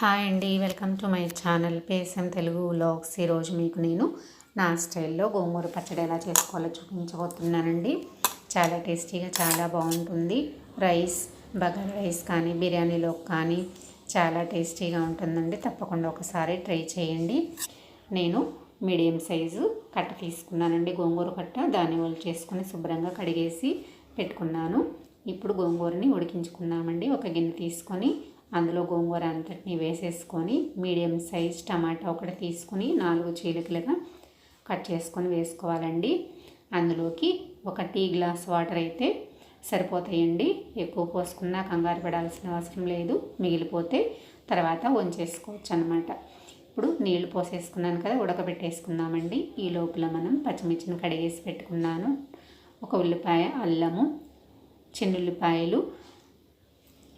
Hi అండి welcome to my channel పేసం Telugu vlogs. ఈరోజు మీకు నేను నా స్టైల్లో గోంగూర పచ్చడి ఎలా చేసుకోవాలో చూపించబోతున్నానండి. చాలా టేస్టీగా చాలా బాగుంటుంది. రైస్ బగారా రైస్ కానీ బిర్యానీలో కానీ చాలా టేస్టీగా ఉంటుందండి. తప్పకుండా ఒకసారి ట్రై చేయండి. నేను మీడియం సైజు కట్ట తీసుకున్నానండి గోంగూర కట్ట. దాన్ని వాళ్ళు చేసుకుని శుభ్రంగా కడిగేసి పెట్టుకున్నాను. ఇప్పుడు గోంగూరని ఉడికించుకున్నామండి ఒక గిన్నె తీసుకొని అందులో గోంగూర అంతటిని వేసేసుకొని మీడియం సైజ్ టమాటా ఒకటి తీసుకుని నాలుగు చీలికలుగా కట్ చేసుకొని వేసుకోవాలండి. అందులోకి ఒక టీ గ్లాస్ వాటర్ అయితే సరిపోతాయండి. ఎక్కువ పోసుకున్నా కంగారు పడాల్సిన అవసరం లేదు. మిగిలిపోతే తర్వాత వంచేసుకోవచ్చు అనమాట ఇప్పుడు నీళ్ళు పోసేసుకున్నాను కదా ఉడకబెట్టేసుకుందామండి. ఈ లోపల మనం పచ్చిమిర్చిని కడిగేసి పెట్టుకున్నాను. ఒక ఉల్లిపాయ అల్లము చిన్నుల్లిపాయలు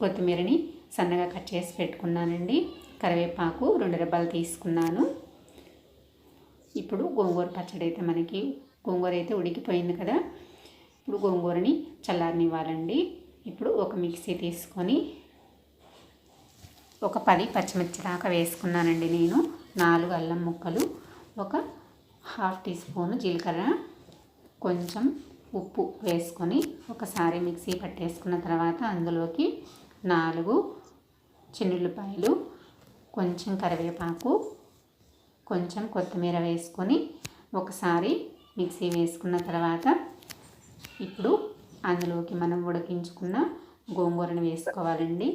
కొత్తిమీరని సన్నగా కట్ చేసి పెట్టుకున్నానండి. కరివేపాకు రెండు రెబ్బలు తీసుకున్నాను. ఇప్పుడు గోంగూర పచ్చడి అయితే మనకి గోంగూర అయితే ఉడికిపోయింది కదా. ఇప్పుడు గోంగూరని చల్లారనివ్వాలండి. ఇప్పుడు ఒక మిక్సీ తీసుకొని ఒక పది పచ్చిమిర్చి దాకా వేసుకున్నానండి నేను. నాలుగు అల్లం ముక్కలు ఒక హాఫ్ టీ స్పూన్ జీలకర్ర కొంచెం ఉప్పు వేసుకొని ఒకసారి మిక్సీ పట్టేసుకున్న తర్వాత అందులోకి నాలుగు చిన్నుల్లిపాయలు కొంచెం కరివేపాకు కొంచెం కొత్తిమీర వేసుకొని ఒకసారి మిక్సీ వేసుకున్న తర్వాత ఇప్పుడు అందులోకి మనం ఉడికించుకున్న గోంగూరని వేసుకోవాలండి.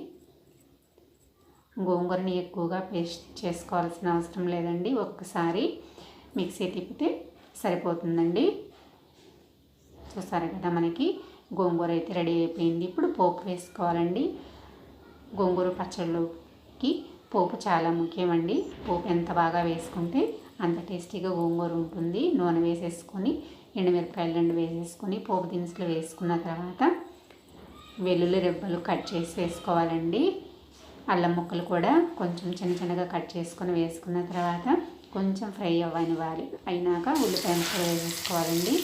గోంగూరని ఎక్కువగా పేస్ట్ చేసుకోవాల్సిన అవసరం లేదండి. ఒక్కసారి మిక్సీ తిప్పితే సరిపోతుందండి. చూసారు కదా మనకి గోంగూర అయితే రెడీ అయిపోయింది. ఇప్పుడు పోపు వేసుకోవాలండి. గోంగూర పచ్చళ్ళుకి పోపు చాలా ముఖ్యమండి. పోపు ఎంత బాగా వేసుకుంటే అంత టేస్టీగా గోంగూర ఉంటుంది. నూనె వేసేసుకొని ఎండుమిరపకాయలు రెండు వేసేసుకొని పోపు దినుసులు వేసుకున్న తర్వాత వెల్లుల్లి రెబ్బలు కట్ చేసి వేసుకోవాలండి. అల్లం ముక్కలు కూడా కొంచెం చిన్న చిన్నగా కట్ చేసుకొని వేసుకున్న తర్వాత కొంచెం ఫ్రై అవ్వనివ్వాలి. అయినాక ఉల్లిపాయ ముక్కలు వేసేసుకోవాలండి.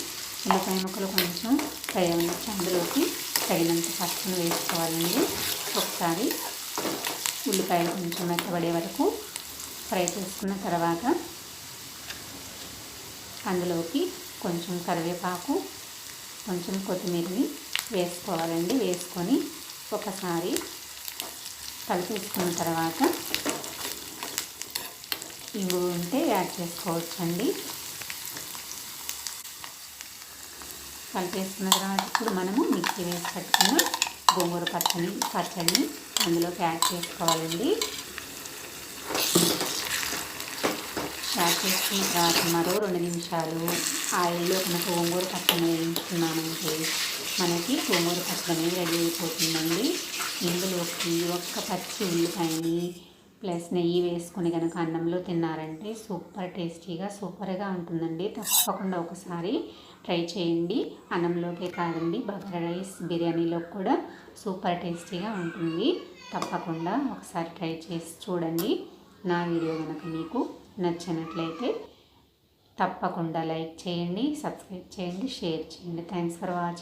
ఉల్లిపాయ ముక్కలు కొంచెం ఫ్రై అవ్వచ్చు అందులోకి తగినంత పసుపును వేసుకోవాలండి. ఒకసారి ఉల్లిపాయలు కొంచెం మెత్తబడే వరకు ఫ్రై చేసుకున్న తర్వాత అందులోకి కొంచెం కరివేపాకు కొంచెం కొత్తిమీరని వేసుకోవాలండి. వేసుకొని ఒకసారి కలిపేసుకున్న తర్వాత ఇవి ఉంటే యాడ్ చేసుకోవచ్చండి. కలిపేసుకున్న తర్వాత ఇప్పుడు మనము మిక్సీ వేసి పెట్టుకున్నాం గోంగూర పచ్చడి పచ్చని అందులోకి యాడ్ చేసుకోవాలండి. యాడ్ చేసుకున్న తర్వాత మరో రెండు నిమిషాలు ఆయిల్లో మనకు గోంగూర పచ్చడి వేయించుకున్నామంటే మనకి గోంగూర పచ్చడి రెడీ అయిపోతుందండి. ఇందులోకి ఒక్క పచ్చి ఉల్లిపాయని ప్లస్ నెయ్యి వేసుకొని కనుక అన్నంలో తిన్నారంటే సూపర్ టేస్టీగా సూపర్గా ఉంటుందండి. తప్పకుండా ఒకసారి ట్రై చేయండి. అన్నంలోకే కాదండి బగారా రైస్ బిర్యానీలో కూడా సూపర్ టేస్టీగా ఉంటుంది. తప్పకుండా ఒకసారి ట్రై చేసి చూడండి. నా వీడియో కనుక మీకు నచ్చినట్లయితే తప్పకుండా లైక్ చేయండి సబ్స్క్రైబ్ చేయండి షేర్ చేయండి. Thanks for watching